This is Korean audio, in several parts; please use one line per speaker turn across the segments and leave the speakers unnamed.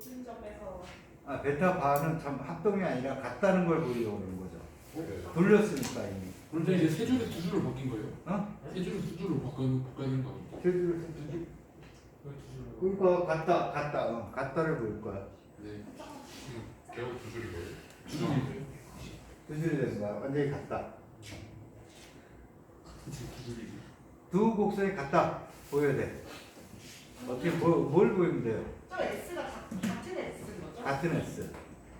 모든 점에서
아, 베타 바는 참 합동이 아니라 같다는 걸 보여오는 거죠.
네.
돌렸으니까 이미.
그런데 이제 세 줄에서 두 줄로 바뀐 거예요?
어?
세 줄에서 두 줄로 바꾸는 바꾸는 거 아니에요?
제주도에서 두 줄. 그러니까 같다, 같다, 어, 같다를 보일 거야.
네.
겨우 두 줄인 거예요?
두 줄이
두 줄이 되는 거야. 완전히 같다.
그치 두 줄이.
두 곡선이 같다 보여야 돼. 어떻게 뭐, 뭘 보이면 돼요?
저 S가 다, 같은 S인 거죠?
같은 S.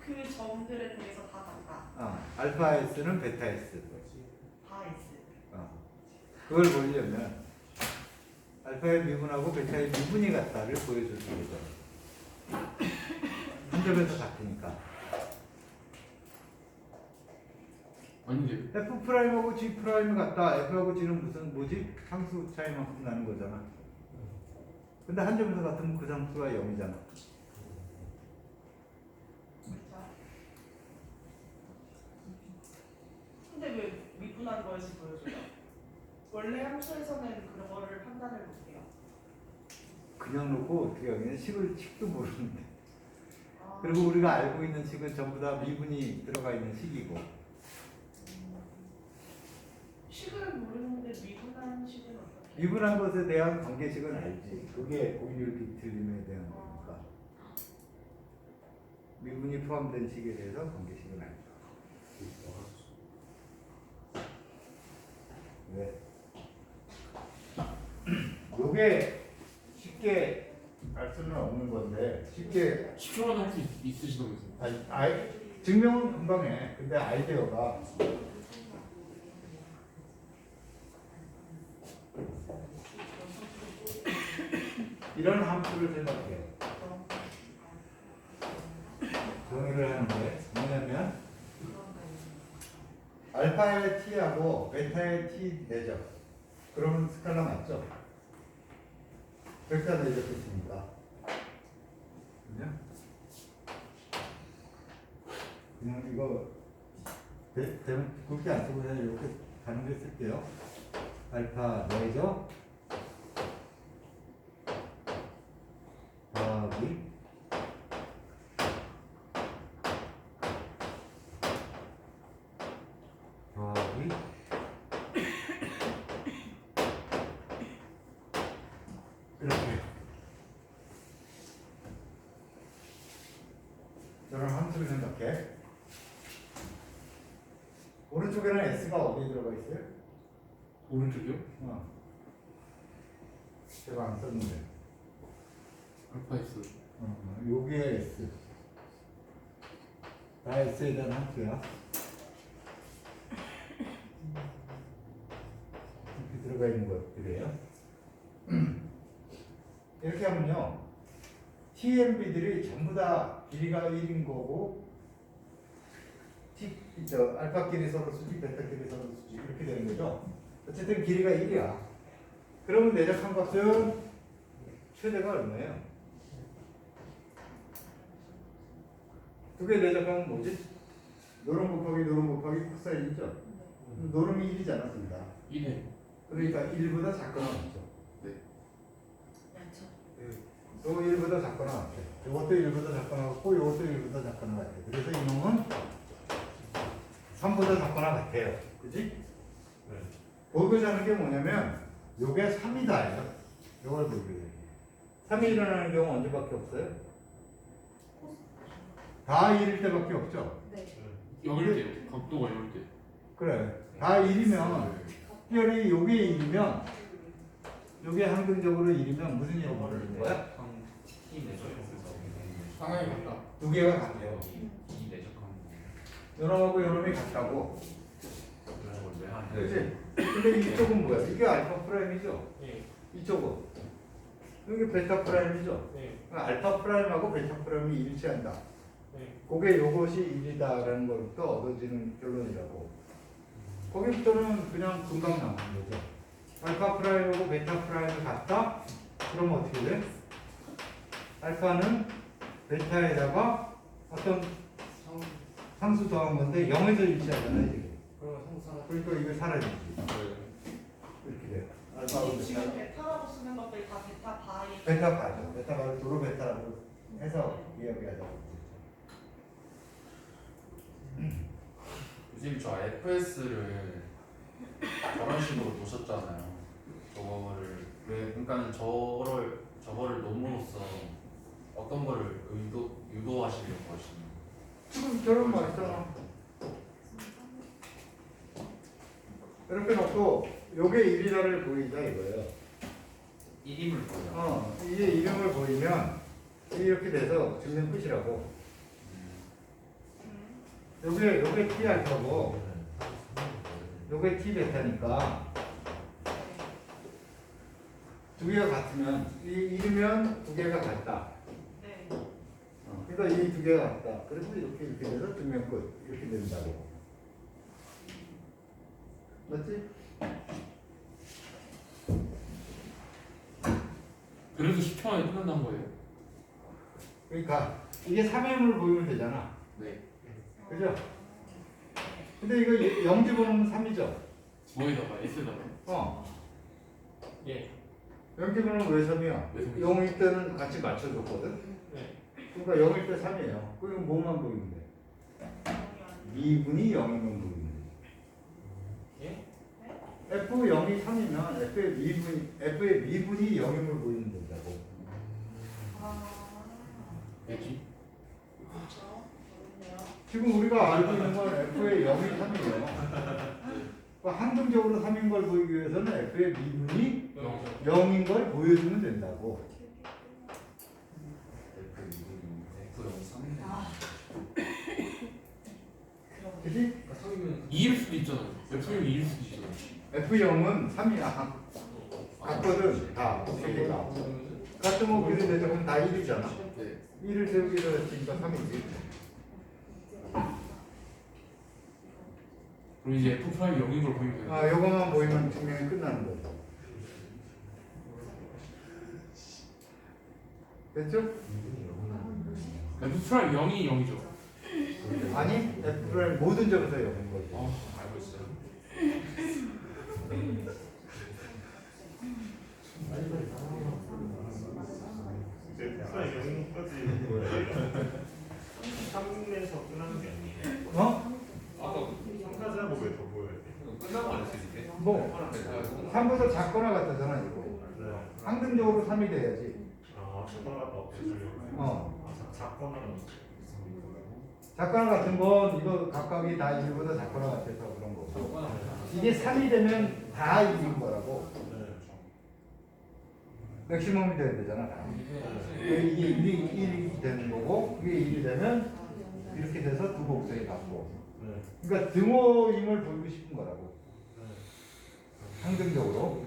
그 점들에 대해서 다 같다.
어, 알파 S는 베타 S.
다 S.
어. 그걸 보려면 알파의 미분하고 베타의 미분이 같다를 보여줄 수 있죠. 한 점에서 같으니까.
아닌데.
F 프라임하고 G 프라임이 같다. F하고 G는 무슨 뭐지? 상수 차이만큼 나는 거잖아. 근데 한 점에서 같으면 그 상수가 0이잖아.
그렇죠? 근데 왜 미분한 것이 보여줘요? 원래 함수에서는 그런 거를 판단을 못해요.
그냥 놓고 어떻게 하면 식을 식도 모르는데.
아,
그리고 우리가 알고 있는 식은 전부 다 미분이 들어가 있는 식이고.
식을 미분한
것에 대한 관계식은 알지. 그게 공률 비틀림에 대한 거니까. 미분이 포함된 식에 대해서 관계식은 알죠. 왜? 요게 쉽게 알 수는 없는 건데 쉽게
10초만 할수 있으시다면서.
아이, 아이 증명은 금방 해. 근데 아이디어가 이런 함수를 생각해. 정의를 하는데 뭐냐면 알파의 t하고 베타의 t 내죠. 그러면 스칼라 맞죠? 벡터 내적했으니까. 그죠? 그냥 이거 대, 대, 굵게 안 쓰고 그냥 이렇게 가는 게 쓸게요. 알파 내죠. 더하기 더하기 이렇게 저런 함수를 생각해 오른쪽에는 s가 어디에 들어가 있어요?
오른쪽이요?
어. 제가 안 썼는데
알파 S.
어, 여기에 S. 다 S에 대한 함수야. 이렇게 들어가 있는 것들이에요. 이렇게 하면요. TMB들이 전부 다 길이가 1인 거고, 저, 알파끼리 서로 수직, 베타끼리 서로 수직, 이렇게 되는 거죠. 어쨌든 길이가 1이야. 그러면 내적한 값은 최대가 얼마예요? 그게 내적하면 뭐지? 노름 곱하기 노름 곱하기 곱사이죠. 노름이 1이잖아, 둘 다.
2네.
그러니까 1보다 작거나 같죠.
양쪽.
요 1보다 작거나 같아. 요것도 1보다 작거나 같고, 요것도 1보다 작거나 같아. 그래서 이놈은 3보다 작거나 같아요. 그지? 보고자 하는 게 뭐냐면, 요게 3이다예요. 요걸 돼. 3이 일어나는 경우 언제밖에 없어요? 다 1일 때밖에 없죠.
네.
영일 때요. 각도가 영일 때.
그래. 다 1이면, 특별히 요게 1이면, 요게 항등적으로 1이면 무슨 일을 모르는 거야?
상황이 같다.
두 개가 같아요.
이 내적한
요놈하고 요놈이 같다고.
그런 건데 한
그렇지? 근데 이쪽은 뭐야? 이게 알파 프라임이죠?
네.
이쪽은. 이게 베타 프라임이죠?
네.
그러니까 알파 프라임하고 베타 프라임이 일치한다.
네.
그게 요것이 1이다라는 것부터 얻어지는 결론이라고. 거기부터는 그냥 금방 나오는 거죠. 알파 프라임하고 베타 프라임이 같다? 그럼 어떻게 돼? 알파는 베타에다가 어떤 상수 더한 건데 0에서 일치하잖아요, 이게. 그러니까 이거 사라지지.
네.
이렇게 돼요. 알파하고
이 지금
베타.
베타라고 쓰는 것들이 다 베타 바이.
베타 바죠. 베타 바를 도로 베타라고 해서 이야기하자고.
선생님 저 FS를 저런 식으로 놓으셨잖아요. 저거를 왜 그러니까 저거를 저거를 논문으로서 어떤 거를 의도 유도하시려고 하시는?
지금 저런 거 있잖아. 이렇게 놓고 요게 1이다를 보이자 이거예요.
이름을 보여.
어, 이게 이름을 보이면 이렇게 돼서 증명 끝이라고. 요게 요게 T 알파고 요게 T 베타니까 두 개가 같으면 이 이르면 두 개가 같다.
네.
어, 그러니까 이 두 개가 같다. 그래서 이렇게 이렇게 돼서 증명 끝 이렇게 된다고. 맞지?
그래서 10초 만에 끝난다는 거예요?
그러니까 이게 3M을 보이면 되잖아.
네.
그죠? 근데 이거 영 집어넣으면 3이죠?
뭐에다가 S에다가
어.
예.
영 집어넣으면 왜 3이야?
왜 3이지?
0일 때는 같이 맞춰줬거든?
네.
그러니까 0일 때 3이에요. 그럼 뭐만 보이면 돼? 미분이 0이면 F0이 3이면 F의 미분이, F의 미분이 0임을 보이는 거라고.
됐지?
지금 우리가 알고 있는 건 F의 0이 3이에요. 그러니까 한정적으로 3인 걸 보이기 위해서는 F의 미분이 0인 걸 보여주면 된다고.
아.
그지?
2일 수도 있잖아. 2일 수도 있잖아.
F0은 3이야. 같거든, 다. 세 개가. 같은 목표를 내자면 다 1이잖아.
네.
1을 세우기로 했으니까 3이지.
그럼 이제 F 프라임 0인 걸 보이면 돼요.
아, 요거만 보이면 증명이 끝나는 거죠. 됐죠?
F 프라임 0이 0이죠.
아니, F를 모든 점에서 0인 거지.
아,
알고 있어요.
이제 프라이 영까지 뭐예요? 3에서 끝나는 게 아니에요.
어?
아까
3까지 하고 왜 더 보여야 돼?
끝나고 안 했을 때.
뭐? 3보다 작거나 같다잖아, 이거.
네.
항등적으로 3이 돼야지.
아, 없애주려고.
어.
아, 작- 작거나
작거나 같은 건 이거 각각이 다 1보다 작거나 같아서 그런 거고. 이게 3이 되면 다 1인 거라고.
네.
맥시멈이 돼야 되잖아. 다. 이게 1이, 1이 되는 거고, 그게 1이 되면 이렇게 돼서 두 곡선이 같고.
네.
그러니까 등호임을 보이고 싶은 거라고.
네.
항등적으로.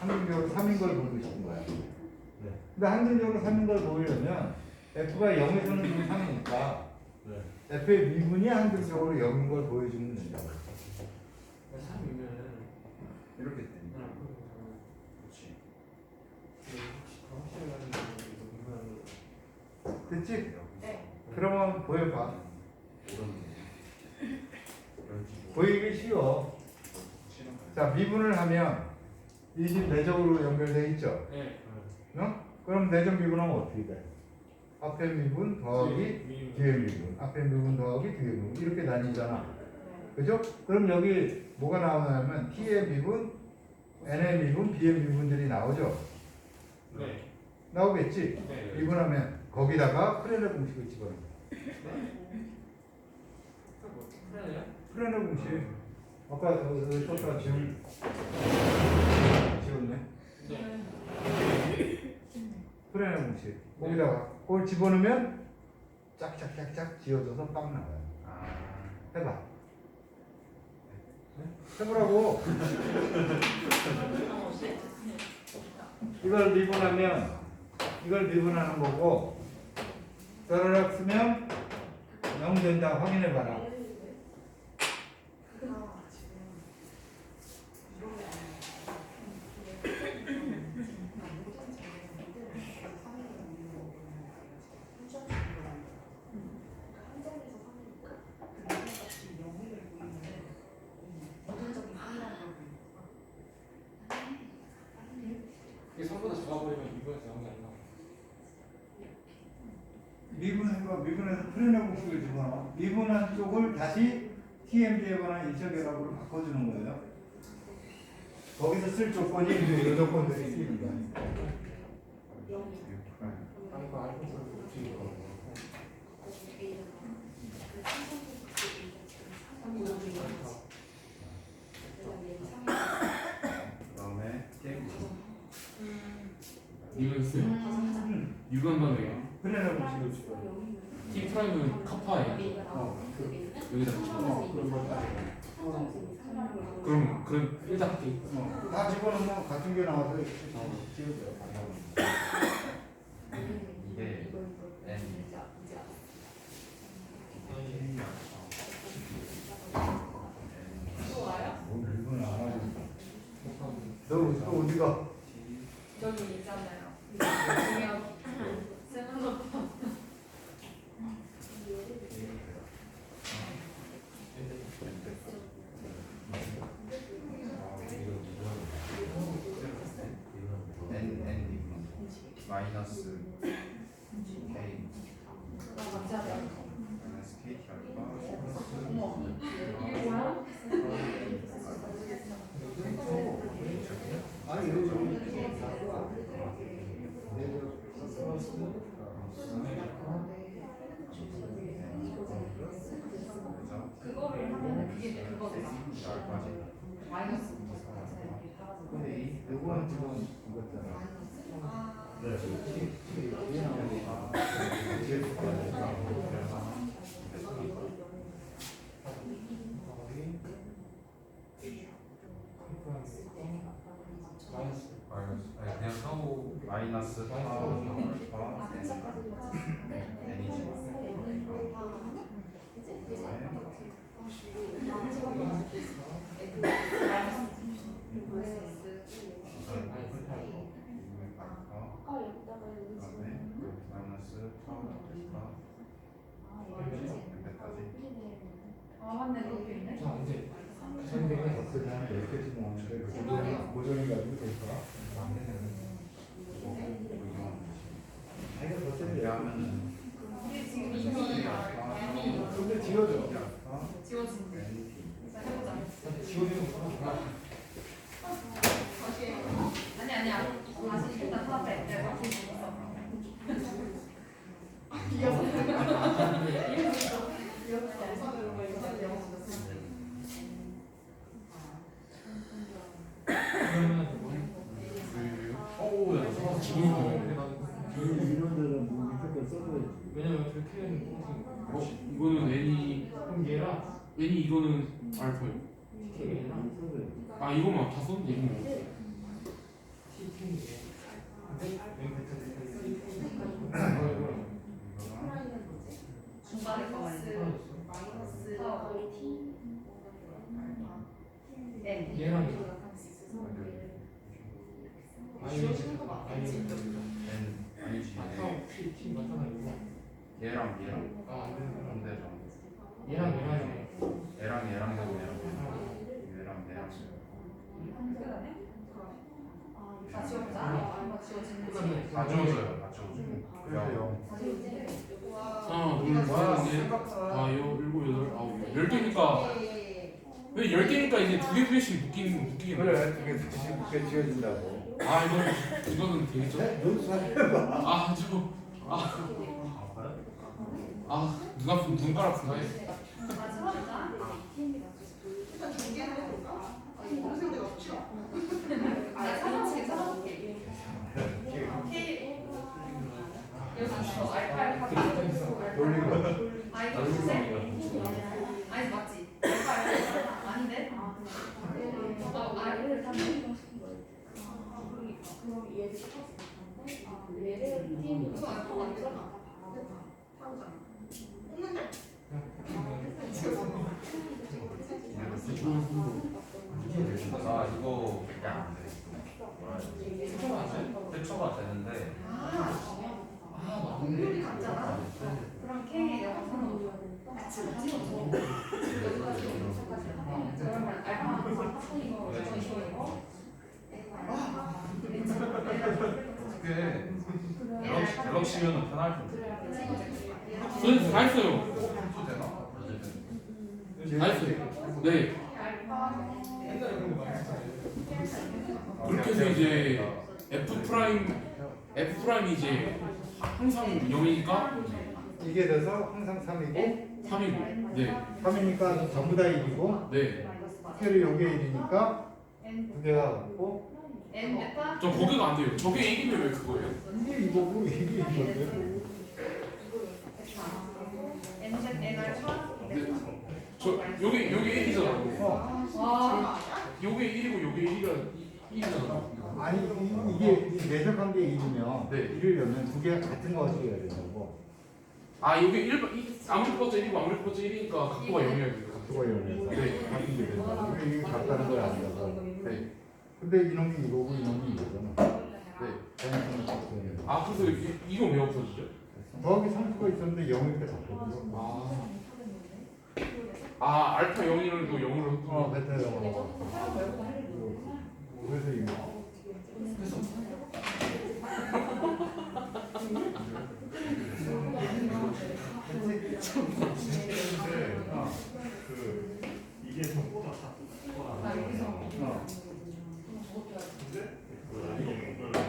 항등적으로 3인 걸 보이고 싶은 거야.
네.
근데 항등적으로 3인 걸 보이려면 F가 0에서는 3이니까
네.
F의 미분이 항등적으로 0인 걸 보여주면 된다고.
3이면
이렇게 됩니다.
그렇지.
됐지?
네.
그러면 보여봐. 보이기 쉬워. 자, 미분을 하면 이집 내적으로 연결돼 있죠?
네.
어? 그럼 내적 미분하면 어떻게 돼? 앞에 미분 더하기 뒤에 미분, 앞에 미분 더하기 뒤에 미분 이렇게 나뉘잖아. 그죠? 그럼 여기 뭐가 나오냐면 T의 미분, N의 미분, B의 미분들이 나오죠?
네.
나오겠지?
네.
미분하면 거기다가 프레네 공식을 집어넣어.
프라이야?
프레네 공식. 아까 여기 썼다 지금 지웠네.
네.
프레네 공식. 거기다가 그걸 집어넣으면 짝짝짝짝 지어져서 빵 나와요.
아.
해봐. 해보라고. 이걸 미분하면 이걸 미분하는 거고 따라락 쓰면 0 된다 확인해봐라.
이게 3보다 작아버리면 이거에서 0이 안 나와.
미분과 미분에서 프레너 공식을 집어넣어 미분한 쪽을 다시 TMD에 관한 인적 결합으로 바꿔주는 거예요. 거기서 쓸 조건이 이 조건들이 쓰이는 거예요.
아이고 알고 어떻게 이거
그다음에 게임
이거 있어요
음,
유관방이에요
프레너 공식을 집어넣어.
T 프라임은 카파예요
어, 그,
여기다
어, 그런 거 다.
그럼 그럼 일단 할게
어, 다 집어넣으면 같은 게 나와서. 이게
N
뭐안 하지. 너, 너 어디가?
저기 있잖아요.
왜냐면 그렇게 하는 거 이거는 N이 한개라 N이 이거는 알파요
안 써줘야지.
아 이거만 다 썼는데 이거만
중간에 거 말이야. N.
얘랑 아니
지워지는 거 맞지?
N 아니지
아까 T T 맞잖아 이거
얘랑 얘랑
아안 되는 거야
반대죠
얘랑 얘랑
얘랑 얘랑 되고 얘랑 얘랑 얘랑
다 지워보자. 아, 지워지는지.
다 지워져요 다 지워져요
그래요.
하나 둘셋넷 아, 여, 일곱, 여덟, 아홉, 열 개니까 왜 열 개니까 이제 두 개, 두 개씩 묶이는 묶이겠네.
그래, 두개 지워진다고.
아, 이거 이거는 되겠죠?
너도 사해봐.
아, 저, 아, 아, 눈 아픈 눈가락?
동생들 없죠?
아, 사진 찾아볼게. K. 여기 있어. 알파 알파.
돌린 거.
아 이거 주세? 아니 맞지? 알파 알파. 아닌데? 어, 아, 아, 이거 알파 맞잖아.
아 이거 대처가 되는데.
아, 확률이 같잖아. 그럼 K 영상으로 같이 같이 넣어. 여기까지 여기까지. 그러면 알파 이거 이거 이거.
어떻게 갤럭시 갤럭시면은 편할 텐데
다 했어요.
수?
다 했어요. 네. 그렇게 해서 이제 F 프라임 F 프라임이 이제 항상 0이니까
이게 돼서 항상 3이고
3이고 네.
3이니까 전부 다 1이고
네.
스케일이 요게 1이니까
N
두 개가
베타
저 거기가 안 돼요. 저게 1이면 왜 그거예요?
이게 이거고 이게 이건데
N Z N 알파
네. 저 요게 요게 1이잖아요.
어와
요게 1이고 요게 1이라 1이잖아요.
아니 이- 이게 내적한 게 1이면
네.
1이려면 두 개가 같은 것이어야 된다고
아 요게 1 아무리 퍼져 1이고 아무리 퍼져 1이니까 각도가 0이어야 돼요.
그거 열면서
네.
같은 게 된다 이게 이게 같다는 걸 안다고
네.
근데 이놈이 이거고 이놈이 이거잖아
네. 아 그래서 이, 이건 왜 없어지죠?
더하기 3수가 있었는데 0일 때 바뀌었어
아. 아. 알파 0이를 또 0으로
어 베타 0 그래서 이거.
근데 그 이게 전부 다. 다.
아, 여기서.
어.
근데 그 이런 걸 보이면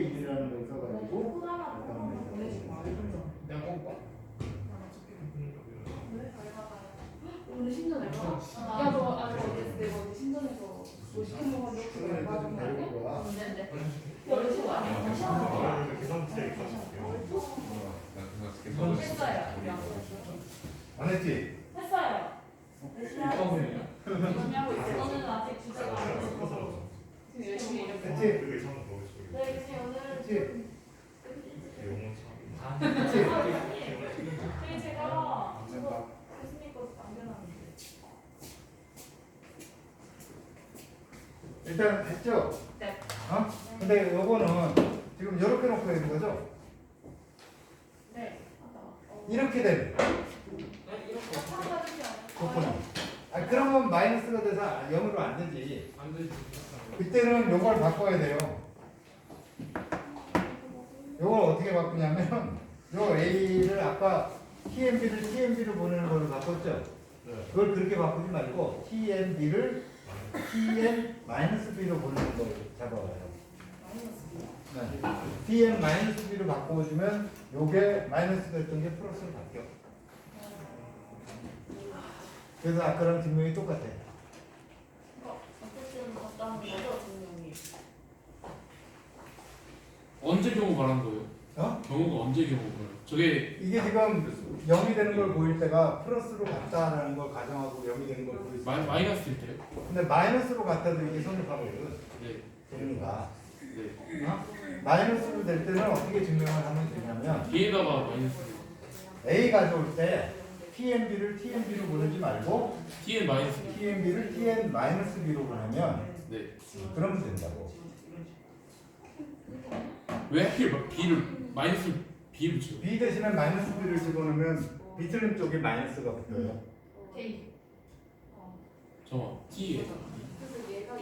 1의 1이라는 거 있어가지고 안했지?
했어요. 몇 시간
했어요? 요걸 어떻게 바꾸냐면 요 A를 아까 TMB를 TMB로 보내는 걸로 바꿨죠?
네.
그걸 그렇게 바꾸지 말고 TMB를 TM-B로 보내는 걸 잡아와요 네. TM-B로 바꿔주면 요게 마이너스 됐던 게 플러스로 바뀌어 그래서 아까랑 증명이 똑같아
어, 어쨌든 어떤 거죠, 증명이?
언제 경우 말하는 거예요?
어?
경우가 언제 경우 말해요? 저게
이게 지금 0이 되는 걸 보일 때가 플러스로 같다라는 걸 가정하고 0이 되는 걸 보일 때
마, 마이너스일 때요?
근데 마이너스로 같아도 이게 성립하거든
네.
정리가
네.
어? 마이너스로 될 때는 어떻게 증명을 하면 되냐면
뒤에다가 마이너스.
A 가져올 때 TMB를 TMB로 보내지 말고
Tn 마이너스.
TMB를 TN-B로 보내면
네.
그러면 된다고
왜 하필 마- B를 마이너스 B 붙여요?
B 대신에 마이너스 B를 집어넣으면 비틀림 쪽에 마이너스가 붙어요
A.
잠깐 T.
그래서 얘가